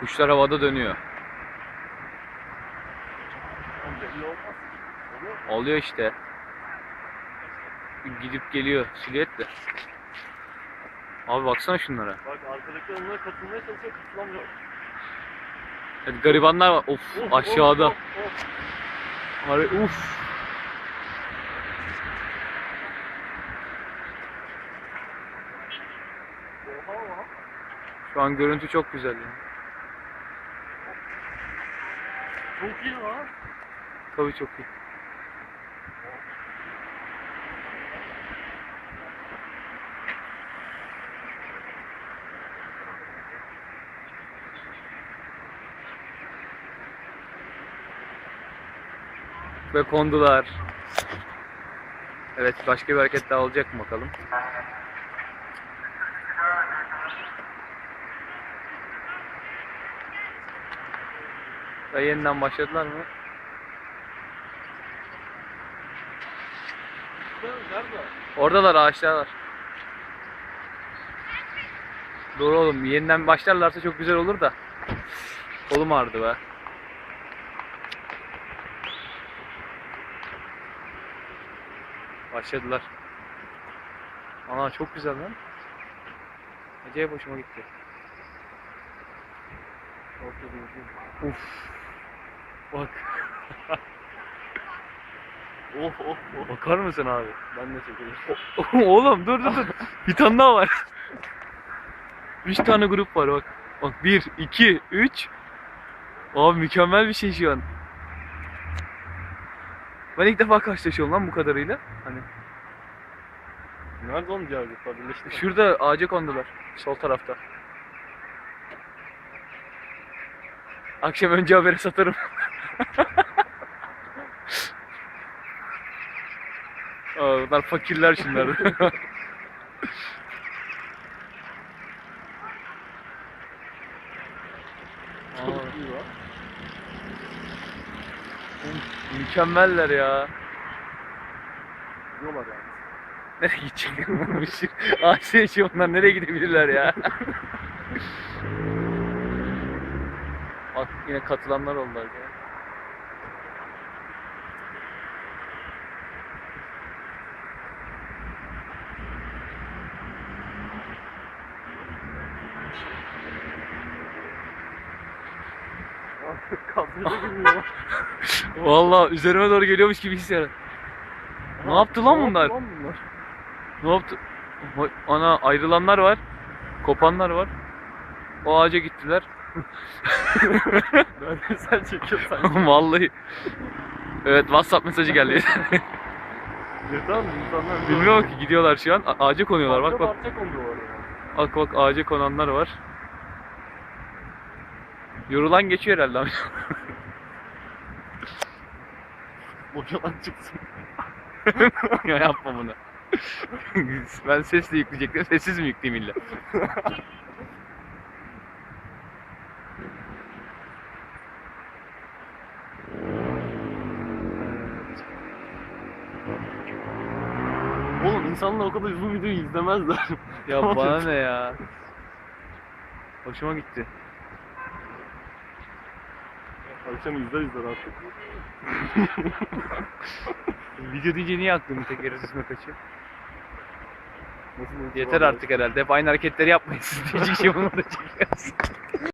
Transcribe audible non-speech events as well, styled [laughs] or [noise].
Kuşlar havada dönüyor. Oluyor işte. Gidip geliyor silüet de. Abi baksana şunlara. Bak arkadakiler onlara katılmaya çalışıyor katılamıyor. Hadi garibanlar var. Of Of, aşağıda. of, of, of. Var uf. Şu an görüntü çok güzel ya. Çok iyi lan. Tabii çok iyi. Ve kondular. Evet başka bir hareket daha olacak mı bakalım. Ve yeniden başladılar mı? Oradalar ağaçlar. Doğru oğlum. Yeniden başlarlarsa çok güzel olur da. Kolum ağrıdı be. Başladılar. Ana çok güzel lan. Acayip hoşuma gitti. Uf. Bak. Of of of. Bakar mısın abi? Ben de çekeyim. [laughs] Oğlum dur dur dur. Bir tane daha var. [laughs] Üç tane grup var bak. Bak bir, iki, üç. Abi mükemmel bir şey şu an. Ben ilk defa karşılaşıyorum lan bu kadarıyla. Hani Nerede oğlum diğer gruplar birleşti? şurada ağaca kondular. Sol tarafta. Akşam önce haberi satarım. [laughs] Aa, bunlar fakirler şunlar. Çok iyi lan. Mükemmeller ya. Diyorlar yani. Nereye gidecekler? Ağaçta yaşıyor onlar nereye gidebilirler ya? [laughs] Bak yine katılanlar oldular ya. Girmiyor. [laughs] Vallahi üzerime doğru geliyormuş gibi hissediyorum. Ne yaptı lan bunlar? Ne yaptı lan bunlar? Ne yaptı? Vay, Ana ayrılanlar var. Kopanlar var. O ağaca gittiler. Nerede sen çekiyorsan. [laughs] Vallahi. Evet WhatsApp mesajı geldi. [laughs] Yeter mi? İnsanlar Bilmiyorum ki gidiyorlar şu an. A- Ağaca konuyorlar bak bak. Parça konuyorlar ya. Bak bak ağaca konanlar var. Yorulan geçiyor herhalde abi. [laughs] Boşalan çıksın. [laughs] ya yapma bunu. ben sesle yükleyecektim. Sessiz mi yükleyeyim illa? Oğlum insanlar o kadar uzun videoyu izlemezler. Ya bana [laughs] ne ya? Hoşuma gitti. Akşam izler izler artık. [laughs] Video deyince niye aklımın tek üstüne kaçıyor? Nasıl Yeter artık herhalde. Hep aynı hareketleri yapmayın [laughs] siz. Diyecek şey bunu da çekiyoruz.